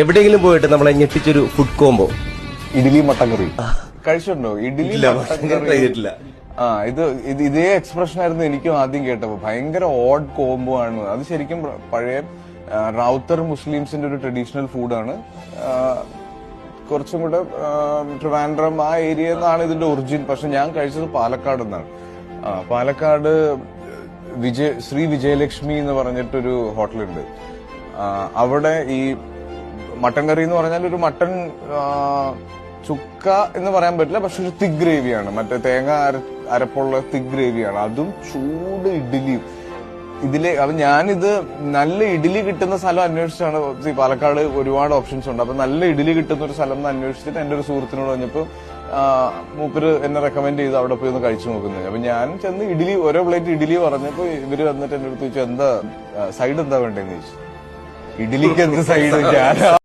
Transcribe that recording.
എവിടെയെങ്കിലും പോയിട്ട് നമ്മളെ ഞെട്ടിച്ചൊരു food combo idli mutton curry. കഴിച്ചിട്ടുണ്ടോ? ഇഡ്ഡലി കഴിച്ചിട്ടില്ല. ആ ഇത് ഇത് ഇതേ എക്സ്പ്രഷൻ ആയിരുന്നു എനിക്കും ആദ്യം കേട്ടപ്പോ. ഭയങ്കര ഓഡ് കോംബോ ആണ് അത് ശരിക്കും പഴയ റൗത്തർ മുസ്ലിംസിന്റെ ഒരു ട്രഡീഷണൽ ഫുഡാണ് കുറച്ചും കൂടെ ട്രിവാൻഡ്രം ആ ഏരിയ എന്നാണ് ഇതിന്റെ ഒറിജിൻ പക്ഷെ ഞാൻ കഴിച്ചത് പാലക്കാട് നിന്നാണ്. ആ, പാലക്കാട് വിജയ ശ്രീ വിജയലക്ഷ്മി എന്ന് പറഞ്ഞിട്ടൊരു ഹോട്ടലുണ്ട് അവിടെ ഈ മട്ടൻ കറി എന്ന് പറഞ്ഞാൽ ഒരു മട്ടൻ ചുക്ക എന്ന് പറയാൻ പറ്റില്ല പക്ഷെ ഒരു തിക് ഗ്രേവിയാണ്. മറ്റേ തേങ്ങ അര അരപ്പുള്ള തിക് ഗ്രേവിയാണ്. അതും ചൂട് ഇഡ്ഡലിയും. ഇതിൽ അപ്പൊ ഞാനിത് നല്ല ഇഡ്ഡലി കിട്ടുന്ന സ്ഥലം അന്വേഷിച്ചാണ്. ഈ പാലക്കാട് ഒരുപാട് ഓപ്ഷൻസ് ഉണ്ട്. അപ്പൊ നല്ല ഇഡ്ഡലി കിട്ടുന്ന ഒരു സ്ഥലം എന്ന് അന്വേഷിച്ചിട്ട് എന്റെ ഒരു സുഹൃത്തിനോട് പറഞ്ഞപ്പോ മൂപ്പര് എന്നെ റെക്കമെൻഡ് ചെയ്ത് അവിടെ പോയി ഒന്ന് കഴിച്ചു നോക്കുന്നത് അപ്പൊ ഞാൻ ചെന്ന് ഇഡ്ഡലി ഓരോ പ്ലേറ്റ് ഇഡ്ഡലി പറഞ്ഞപ്പോ ഇവർ വന്നിട്ട് എന്റെ അടുത്ത് ചോദിച്ചു എന്താ സൈഡ് എന്താ വേണ്ടതെന്ന് ചോദിച്ചു. ഇഡ്ഡലിക്ക് എന്ത് സൈഡ് ഞാൻ